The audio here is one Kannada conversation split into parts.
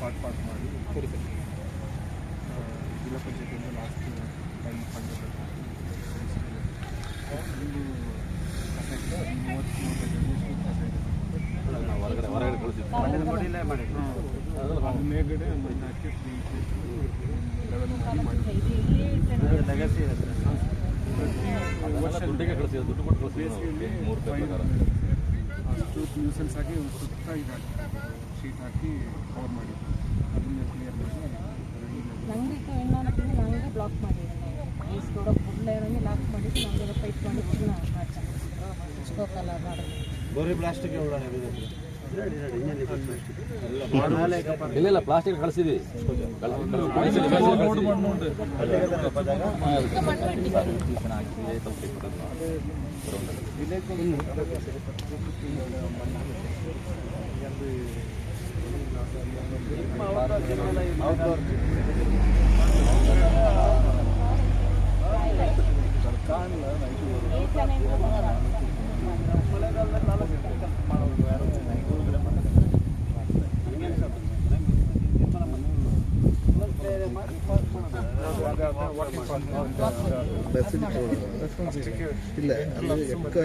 पाठ पाठ ಮಾಡಿ ಕೊಡಿ ಸರ್ ಜೊತೆಯಿಂದ ಲಾಸ್ಟ್ ಟೈಮ್ ಮೇಲ್ಗಡೆ ಹಾಕಿ ದುಡ್ಡು ಮೂರು ಅಷ್ಟು ನ್ಯೂಸೆನ್ಸ್ ಆಗಿ ಸುತ್ತ ಇದಾಗಿ ಶೀಟ್ ಹಾಕಿ ಕವರ್ ಮಾಡಿ ಅದನ್ನ ನಂಗೆ ಇನ್ನೊಂದು ನಂಗೆ ಬ್ಲಾಕ್ ಮಾಡಿದ್ದೀನಿ ಈಸ್ ಕೂಡ ಫುಲ್ ಏನಂಗೆ ಲಾಕ್ ಮಾಡಿದ್ದು ನಮಗೆ ಪೈಪ್ ಮಾಡಿ ಮಾಡ್ತಾರೆ ಮಾಡೋದು ಇಲ್ಲ ಇಲ್ಲ ಪ್ಲಾಸ್ಟಿಕ್ ಕಳಿಸಿದ್ವಿ. ಈ ಇಲ್ಲ ಅಲ್ಲಿ ಎಕ್ಕ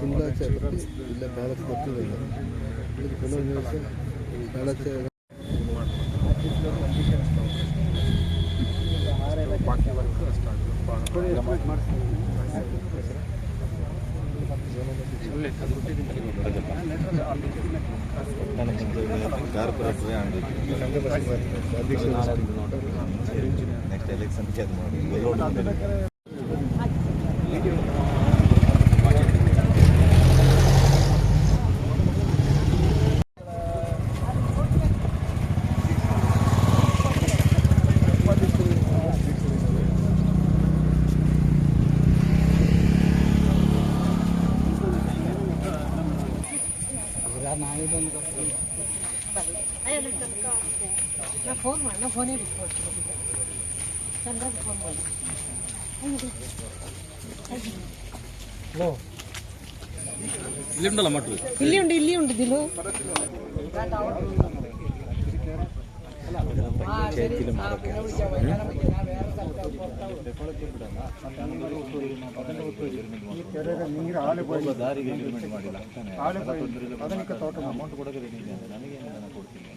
ತಿಂಗಳಾಚೆ ಇಲ್ಲ ಬ್ಯಾಲೆನ್ಸ್ ಬರ್ತಿಲ್ಲ ಇಲ್ಲಿ ಕೆಲವು ದಿವಸ ಬ್ಯಾಲೆನ್ಸ್ ಕಾರ್ಪೊರೇಟ್ರೇ ನೆಕ್ಸ್ಟ್ ಎಲೆಕ್ಷನ್ಗೆ ಅದು ಮಾಡಿ ಫೋನ್ ಮಾಡಿ ನಾ ಫೋನೇ ಬಿಟ್ಟು ಚಂದ್ರಗೆ ಫೋನ್ ಇಲ್ಲಿ ಉಂಡಲ್ಲ ಮಟ್ಟು ಇಲ್ಲಿ ಉಂಟು ಇಲ್ಲಿ ಉಂಟು ದಿಲು ನೀರು ದಾರಿಗೆ ಇಂಪ್ಲಿಮೆಂಟ್ ಮಾಡಿಲ್ಲ ಅಂತಾನೆ ಅದಕ್ಕೆ ತೋಟ ಅಮೌಂಟ್ ಕೊಡೋಕೆ ನನಗೆ ನಾನು ಕೊಡ್ತೀನಿ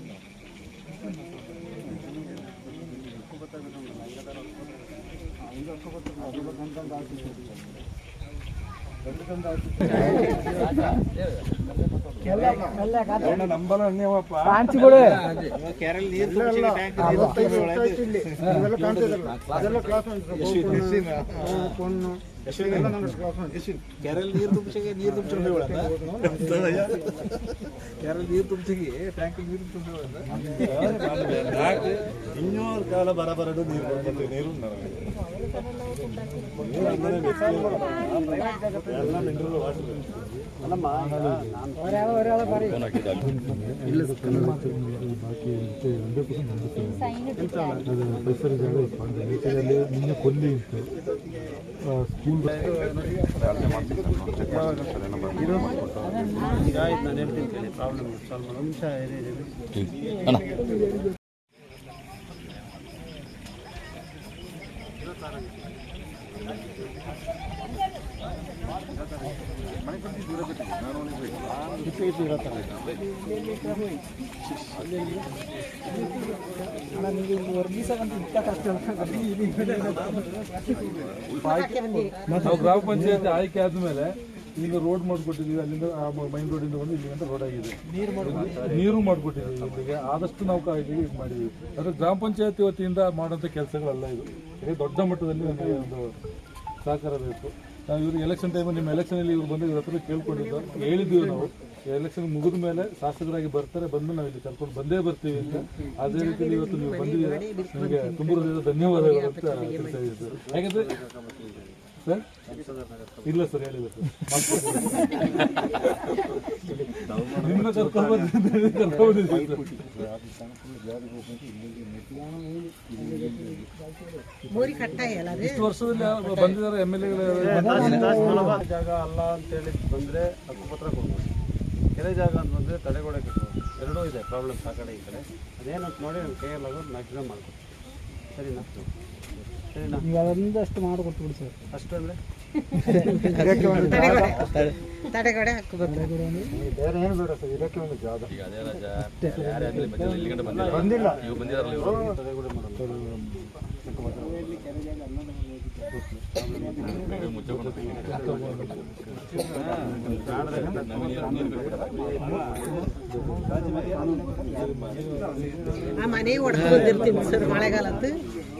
ನನ್ನ ಕ್ಲಾಸ್ ಕೇರಳ ನೀರು ತುಂಬಿಸಿಗೆ ಕೇರಳ ನೀರು ತುಂಬಿಸಿಗೆ ಟ್ಯಾಂಕ್ ನೀರು ತುಂಬಿಸಿ ಇನ್ನೂರು ಕಾಲ ಬರ ಬರಡು ನೀರು ನೀರು ಎಲ್ಲ ಮಿನರಲ್ ವಾಟರ್ ಫೋನ್ ಹಾಕಿದ್ದೆ ಪರಿಸರ ಜಾಗ ಇತ್ತು ನೇಚರಲ್ಲಿ ನಿನ್ನೆ ಕೊಲ್ಲಿ ಇತ್ತು ಸ್ಕೂಲ್ ಅಣ್ಣ ನಾವು ಗ್ರಾಮ ಪಂಚಾಯತ್ ಆಯ್ಕೆ ಆದ್ಮೇಲೆ ಈಗ ರೋಡ್ ಮಾಡಿಕೊಟ್ಟಿದ್ದೀವಿ ಅಲ್ಲಿಂದ ಮೈನ್ ರೋಡಿಂದ ಬಂದು ಇಲ್ಲಿ ಗಂಟ ರೋಡ್ ಆಗಿದೆ. ನೀರು ಮಾಡಿಕೊಟ್ಟಿದ್ದೀವಿ ಇಲ್ಲಿಗೆ. ಆದಷ್ಟು ನಾವು ಕಾ- ಇದು ಮಾಡಿದ್ದೀವಿ. ಆದರೆ ಗ್ರಾಮ ಪಂಚಾಯತಿ ವತಿಯಿಂದ ಮಾಡುವಂಥ ಕೆಲಸಗಳಲ್ಲ ಇದು. ಇದು ದೊಡ್ಡ ಮಟ್ಟದಲ್ಲಿ ನಮಗೆ ಒಂದು ಸಹಕಾರ ಬೇಕು. ನಾವು ಇವ್ರಿಗೆ ಎಲೆಕ್ಷನ್ ಟೈಮಲ್ಲಿ ನಿಮ್ಮ ಎಲೆಕ್ಷನಲ್ಲಿ ಇವ್ರು ಬಂದು ಇವ್ರ ಹತ್ರ ಕೇಳ್ಕೊಂಡಿದ್ದು. ಹೇಳಿದ್ದೀವಿ ನಾವು. ಎಲೆಕ್ಷನ್ ಮುಗಿದ ಮೇಲೆ ಶಾಸಕರಾಗಿ ಬರ್ತಾರೆ ಬಂದು ನಾವು ಇಲ್ಲಿ ಕರ್ಕೊಂಡು ಬಂದೇ ಬರ್ತೀವಿ ಅಂತ. ಅದೇ ರೀತಿಯಲ್ಲಿ ಇವತ್ತು ನೀವು ಬಂದಿದ್ದೀರಾ. ನಿಮಗೆ ತುಂಬ ಹೃದಯದ ಧನ್ಯವಾದಗಳು ಅಂತ ತಿಳಿಸ್ತಾ ಇದ್ದೀವಿ. ಯಾಕಂದ್ರೆ ಸರ್? ಇಲ್ಲ ಸರ್ ಹೇಳಿಲ್ಲ ಸರ್. ನಿಮ್ಮ ಕರ್ಕೊಂಡು ಬಂದಿದ್ದೀವಿ ಕರ್ಕೊಂಡು ಬಂದಿದ್ದೀವಿ ಸರ್. ಮೋರಿ ಕಟ್ಟಾಯಲ್ಲ ಅದು? ಇಷ್ಟು ವರ್ಷದಲ್ಲಿ ಬಂದಿದ್ದಾರೆ ಎಂ ಎಲ್ ಎಗಳು? ಜಾಗ ಅಲ್ಲ ಅಂತೇಳಿ ಬಂದರೆ ಹಕ್ಕುಪತ್ರ ಕೊಡ್ಬೋದು. ಕೆರೆ ಜಾಗ ಅಂತ ಬಂದರೆ ತಡೆಗೋಡೆ ಕಟ್ಬೋದು. ಎರಡೂ ಇದೆ ಪ್ರಾಬ್ಲಮ್ಸ್ ಆ ಕಡೆ ಈ ಕಡೆ. ಅದೇನಂತ ನೋಡಿ ನಮ್ಮ ಕೈಯಲ್ಲಿ ಆಗೋದು ಮ್ಯಾಕ್ಸಿಮಮ್ ಮಾಡ್ಕೊಡ್ತೀವಿ ಸರಿನಾ ನೀವು ಅದೊಂದಷ್ಟು ಮಾಡಿಕೊಟ್ಬಿಡಿ ಸರ್. ಅಷ್ಟು ಅಂದರೆ? ತಡೆಗಡೆ. ಹಾಕಬೇಕು. ಬೇರೆ ಏನು ಬೇಡ ಸರ್ ಇದಕ್ಕೆ ಒಂದು ಜಾಗ. ಈಗ ಅದೇ ರಾಜ ಯಾರೇ ಆಗಲಿ ಬಂದಿಲ್ಲ ಇಲ್ಲಿ ಗಂಟೆ ಬಂದಿಲ್ಲ ಬಂದಿಲ್ಲ. ಇವರು ಆ ಮನೆ ಹೊಡ್ಕೊಂಡಿರ್ತೀನಿ ಸರ್ ಮಳೆಗಾಲತ್ತು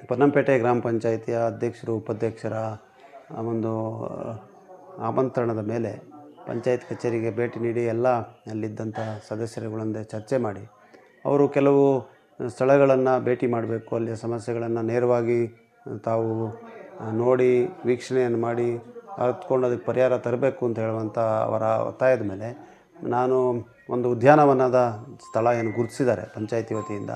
ಪೊನ್ನಂಪೇಟೆ ಗ್ರಾಮ ಪಂಚಾಯಿತಿಯ ಅಧ್ಯಕ್ಷರು ಉಪಾಧ್ಯಕ್ಷರ ಆ ಒಂದು ಆಮಂತ್ರಣದ ಮೇಲೆ ಪಂಚಾಯತ್ ಕಚೇರಿಗೆ ಭೇಟಿ ನೀಡಿ ಎಲ್ಲ ಅಲ್ಲಿದ್ದಂಥ ಸದಸ್ಯರುಗಳೊಂದೇ ಚರ್ಚೆ ಮಾಡಿ, ಅವರು ಕೆಲವು ಸ್ಥಳಗಳನ್ನು ಭೇಟಿ ಮಾಡಬೇಕು, ಅಲ್ಲಿಯ ಸಮಸ್ಯೆಗಳನ್ನು ನೇರವಾಗಿ ತಾವು ನೋಡಿ ವೀಕ್ಷಣೆಯನ್ನು ಮಾಡಿ ಅರ್ಥಕೊಂಡು ಅದಕ್ಕೆ ಪರಿಹಾರ ತರಬೇಕು ಅಂತ ಹೇಳುವಂಥ ಅವರ ಒತ್ತಾಯದ ಮೇಲೆ ನಾನು ಒಂದು ಉದ್ಯಾನವನದ ಸ್ಥಳ ಏನು ಗುರುತಿಸಿದ್ದಾರೆ ಪಂಚಾಯತಿ ವತಿಯಿಂದ.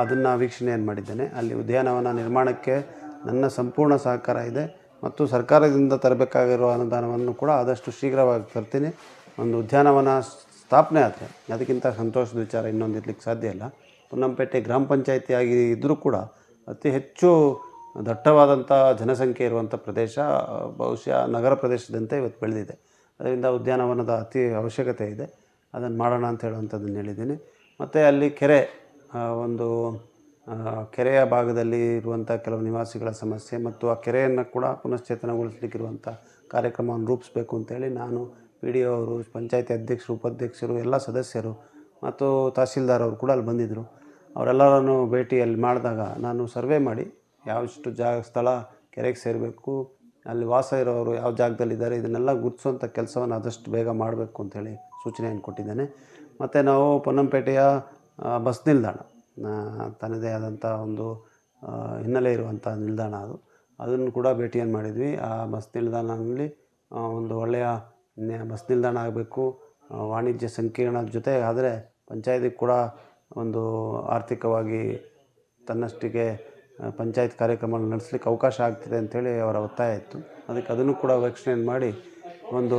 ಅದನ್ನು ವೀಕ್ಷಣೆಯನ್ನು ಮಾಡಿದ್ದೇನೆ. ಅಲ್ಲಿ ಉದ್ಯಾನವನ ನಿರ್ಮಾಣಕ್ಕೆ ನನ್ನ ಸಂಪೂರ್ಣ ಸಹಕಾರ ಇದೆ. ಮತ್ತು ಸರ್ಕಾರದಿಂದ ತರಬೇಕಾಗಿರುವ ಅನುದಾನವನ್ನು ಕೂಡ ಆದಷ್ಟು ಶೀಘ್ರವಾಗಿ ತರ್ತೀನಿ. ಒಂದು ಉದ್ಯಾನವನ ಸ್ಥಾಪನೆ ಆದರೆ ಅದಕ್ಕಿಂತ ಸಂತೋಷದ ವಿಚಾರ ಇನ್ನೊಂದು ಇರ್ಲಿಕ್ಕೆ ಸಾಧ್ಯ ಇಲ್ಲ. ಪೊನ್ನಂಪೇಟೆ ಗ್ರಾಮ ಪಂಚಾಯಿತಿ ಆಗಿ ಇದ್ದರೂ ಕೂಡ ಅತಿ ಹೆಚ್ಚು ದಟ್ಟವಾದಂಥ ಜನಸಂಖ್ಯೆ ಇರುವಂಥ ಪ್ರದೇಶ, ಬಹುಶಃ ನಗರ ಪ್ರದೇಶದಂತೆ ಇವತ್ತು ಬೆಳೆದಿದೆ. ಅದರಿಂದ ಉದ್ಯಾನವನದ ಅತಿ ಅವಶ್ಯಕತೆ ಇದೆ. ಅದನ್ನು ಮಾಡೋಣ ಅಂತ ಹೇಳುವಂಥದ್ದನ್ನು ಹೇಳಿದ್ದೀನಿ. ಮತ್ತು ಅಲ್ಲಿ ಕೆರೆ ಒಂದು ಕೆರೆಯ ಭಾಗದಲ್ಲಿ ಇರುವಂಥ ಕೆಲವು ನಿವಾಸಿಗಳ ಸಮಸ್ಯೆ ಮತ್ತು ಆ ಕೆರೆಯನ್ನು ಕೂಡ ಪುನಶ್ಚೇತನಗೊಳಿಸಲಿಕ್ಕಿರುವಂಥ ಕಾರ್ಯಕ್ರಮವನ್ನು ರೂಪಿಸಬೇಕು ಅಂತೇಳಿ ನಾನು ಪಿ ಡಿ ಅವರು, ಪಂಚಾಯತಿ ಅಧ್ಯಕ್ಷರು, ಉಪಾಧ್ಯಕ್ಷರು, ಎಲ್ಲ ಸದಸ್ಯರು ಮತ್ತು ತಹಸೀಲ್ದಾರ್ ಅವರು ಕೂಡ ಅಲ್ಲಿ ಬಂದಿದ್ದರು ಅವರೆಲ್ಲರನ್ನು ಭೇಟಿಯಲ್ಲಿ ಮಾಡಿದಾಗ ನಾನು ಸರ್ವೆ ಮಾಡಿ ಯಾವಿಷ್ಟು ಜಾಗ ಸ್ಥಳ ಕೆರೆಗೆ ಸೇರಬೇಕು, ಅಲ್ಲಿ ವಾಸ ಇರೋರು ಯಾವ ಜಾಗದಲ್ಲಿದ್ದಾರೆ, ಇದನ್ನೆಲ್ಲ ಗುರುತಿಸುವಂಥ ಕೆಲಸವನ್ನು ಆದಷ್ಟು ಬೇಗ ಮಾಡಬೇಕು ಅಂತೇಳಿ ಸೂಚನೆಯನ್ನು ಕೊಟ್ಟಿದ್ದೇನೆ. ಮತ್ತು ನಾವು ಪೊನ್ನಂಪೇಟೆಯ ಬಸ್ ನಿಲ್ದಾಣ. ತನ್ನದೇ ಆದಂಥ ಒಂದು ಹಿನ್ನೆಲೆ ಇರುವಂಥ ನಿಲ್ದಾಣ ಅದು. ಅದನ್ನು ಕೂಡ ಭೇಟಿಯನ್ನು ಮಾಡಿದ್ವಿ. ಆ ಬಸ್ ನಿಲ್ದಾಣದಲ್ಲಿ ಒಂದು ಒಳ್ಳೆಯ ಬಸ್ ನಿಲ್ದಾಣ ಆಗಬೇಕು. ವಾಣಿಜ್ಯ ಸಂಕೀರ್ಣದ ಜೊತೆ ಆದರೆ ಪಂಚಾಯತಿ ಕೂಡ ಒಂದು ಆರ್ಥಿಕವಾಗಿ ತನ್ನಷ್ಟಿಗೆ ಪಂಚಾಯತ್ ಕಾರ್ಯಕ್ರಮಗಳು ನಡೆಸಲಿಕ್ಕೆ ಅವಕಾಶ ಆಗ್ತಿದೆ ಅಂಥೇಳಿ ಅವರ ಒತ್ತಾಯ ಇತ್ತು. ಅದಕ್ಕೆ ಅದನ್ನು ಕೂಡ ವೀಕ್ಷಣೆಯನ್ನು ಮಾಡಿ ಒಂದು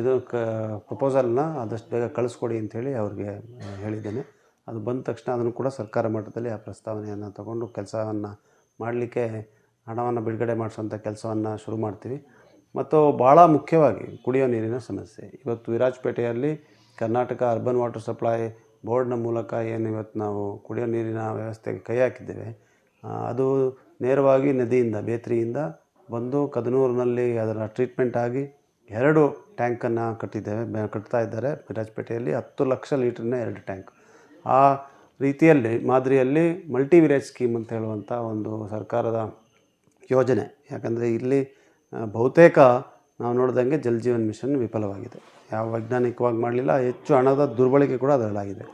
ಇದು ಕ ಪ್ರಪೋಸಲ್ನ ಆದಷ್ಟು ಬೇಗ ಕಳಿಸ್ಕೊಡಿ ಅಂಥೇಳಿ ಅವ್ರಿಗೆ ಹೇಳಿದ್ದೇನೆ. ಅದು ಬಂದ ತಕ್ಷಣ ಅದನ್ನು ಕೂಡ ಸರ್ಕಾರ ಮಟ್ಟದಲ್ಲಿ ಆ ಪ್ರಸ್ತಾವನೆಯನ್ನು ತಗೊಂಡು ಕೆಲಸವನ್ನು ಮಾಡಲಿಕ್ಕೆ ಹಣವನ್ನು ಬಿಡುಗಡೆ ಮಾಡಿಸುವಂಥ ಕೆಲಸವನ್ನು ಶುರು ಮಾಡ್ತೀವಿ. ಮತ್ತು ಭಾಳ ಮುಖ್ಯವಾಗಿ ಕುಡಿಯೋ ನೀರಿನ ಸಮಸ್ಯೆ. ಇವತ್ತು ವಿರಾಜಪೇಟೆಯಲ್ಲಿ ಕರ್ನಾಟಕ ಅರ್ಬನ್ ವಾಟರ್ ಸಪ್ಲೈ ಬೋರ್ಡ್ನ ಮೂಲಕ ಏನು ಇವತ್ತು ನಾವು ಕುಡಿಯೋ ನೀರಿನ ವ್ಯವಸ್ಥೆಗೆ ಕೈ ಹಾಕಿದ್ದೇವೆ. ಅದು ನೇರವಾಗಿ ನದಿಯಿಂದ, ಬೇತ್ರಿಯಿಂದ ಬಂದು ಕದನೂರಿನಲ್ಲಿ ಅದರ ಟ್ರೀಟ್ಮೆಂಟ್ ಆಗಿ ಎರಡು ಟ್ಯಾಂಕನ್ನು ಕಟ್ಟಿದ್ದೇವೆ, ಕಟ್ತಾ ಇದ್ದಾರೆ. ವಿರಾಜಪೇಟೆಯಲ್ಲಿ ಹತ್ತು ಲಕ್ಷ ಲೀಟ್ರ್ನ ಎರಡು ಟ್ಯಾಂಕ್. ಆ ರೀತಿಯಲ್ಲಿ, ಮಾದರಿಯಲ್ಲಿ ಮಲ್ಟಿ ವಿಲೇಜ್ ಸ್ಕೀಮ್ ಅಂತ ಹೇಳುವಂಥ ಒಂದು ಸರ್ಕಾರದ ಯೋಜನೆ. ಯಾಕಂದರೆ ಇಲ್ಲಿ ಬಹುತೇಕ ನಾವು ನೋಡ್ದಂಗೆ ಜಲ್ ಜೀವನ್ ಮಿಷನ್ ವಿಫಲವಾಗಿದೆ. ಯಾವ ವೈಜ್ಞಾನಿಕವಾಗಿ ಮಾಡಲಿಲ್ಲ, ಹೆಚ್ಚು ಹಣದ ದುರ್ಬಳಕೆ ಕೂಡ ಅದರಲ್ಲಾಗಿದೆ.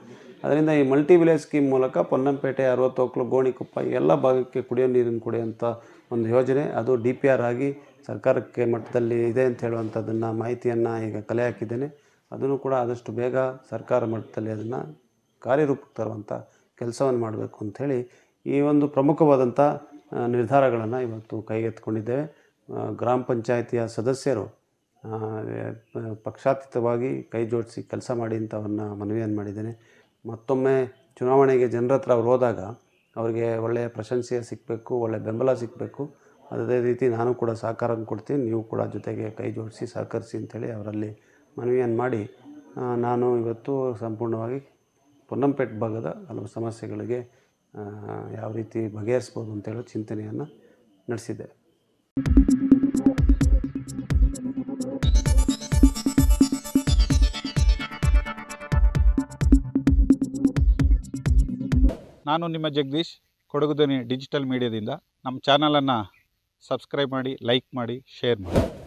ಅದರಿಂದ ಈ ಮಲ್ಟಿ ವಿಲೇಜ್ ಸ್ಕೀಮ್ ಮೂಲಕ ಪೊನ್ನಂಪೇಟೆ, ಅರವತ್ತೊಕ್ಲು, ಗೋಣಿಕೊಪ್ಪ ಎಲ್ಲ ಭಾಗಕ್ಕೆ ಕುಡಿಯೋ ನೀರಿನ ಕುಡಿಯುವಂಥ ಒಂದು ಯೋಜನೆ. ಅದು ಡಿ ಪಿ ಆರ್ ಆಗಿ ಸರ್ಕಾರಕ್ಕೆ ಮಟ್ಟದಲ್ಲಿ ಇದೆ ಅಂತ ಹೇಳುವಂಥದ್ದನ್ನು ಮಾಹಿತಿಯನ್ನು ಈಗ ಕಲೆ ಹಾಕಿದ್ದೇನೆ. ಅದನ್ನು ಕೂಡ ಆದಷ್ಟು ಬೇಗ ಸರ್ಕಾರ ಮಟ್ಟದಲ್ಲಿ ಅದನ್ನು ಕಾರ್ಯರೂಪಕ್ಕೆ ತರುವಂಥ ಕೆಲಸವನ್ನು ಮಾಡಬೇಕು ಅಂಥೇಳಿ ಈ ಒಂದು ಪ್ರಮುಖವಾದಂಥ ನಿರ್ಧಾರಗಳನ್ನು ಇವತ್ತು ಕೈಗೆತ್ತಿಕೊಂಡಿದ್ದೇವೆ. ಗ್ರಾಮ ಪಂಚಾಯಿತಿಯ ಸದಸ್ಯರು ಪಕ್ಷಾತೀತವಾಗಿ ಕೈ ಜೋಡಿಸಿ ಕೆಲಸ ಮಾಡಿ ಅಂತ ಅವ್ರನ್ನ ಮನವಿಯನ್ನು ಮಾಡಿದ್ದೇನೆ. ಮತ್ತೊಮ್ಮೆ ಚುನಾವಣೆಗೆ ಜನರ ಹತ್ರ ಅವ್ರು ಹೋದಾಗ ಅವರಿಗೆ ಒಳ್ಳೆಯ ಪ್ರಶಂಸೆ ಸಿಗಬೇಕು ಒಳ್ಳೆಯ ಬೆಂಬಲ ಸಿಗಬೇಕು ಅದೇ ರೀತಿ ನಾನು ಕೂಡ ಸಹಕಾರ ಕೊಡ್ತೀನಿ, ನೀವು ಕೂಡ ಜೊತೆಗೆ ಕೈ ಜೋಡಿಸಿ ಸಹಕರಿಸಿ ಅಂತೇಳಿ ಅವರಲ್ಲಿ ಮನವಿಯನ್ನು ಮಾಡಿ ನಾನು ಇವತ್ತು ಸಂಪೂರ್ಣವಾಗಿ ಪೊನ್ನಂಪೇಟ್ ಭಾಗದ ಹಲವು ಸಮಸ್ಯೆಗಳಿಗೆ ಯಾವ ರೀತಿ ಬಗೆಹರಿಸ್ಬೋದು ಅಂತ ಹೇಳೋ ಚಿಂತನೆಯನ್ನು ನಡೆಸಿದ್ದೆ ನಾನು ನಿಮ್ಮ ಜಗದೀಶ್, ಕೊಡಗು ಡಿಜಿಟಲ್ ಮೀಡಿಯಾದಿಂದ. ನಮ್ಮ ಚಾನಲನ್ನು ಸಬ್ಸ್ಕ್ರೈಬ್ ಮಾಡಿ, ಲೈಕ್ ಮಾಡಿ, ಶೇರ್ ಮಾಡಿ.